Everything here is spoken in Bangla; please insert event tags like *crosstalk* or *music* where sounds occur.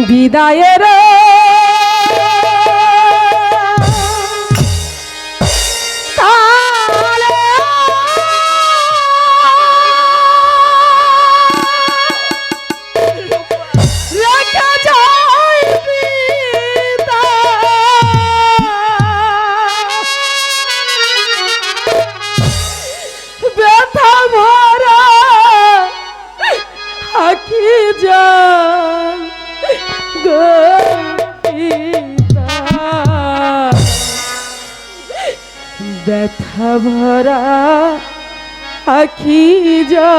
বিদায়ের ব্যথা ভরা আখি *laughs* যা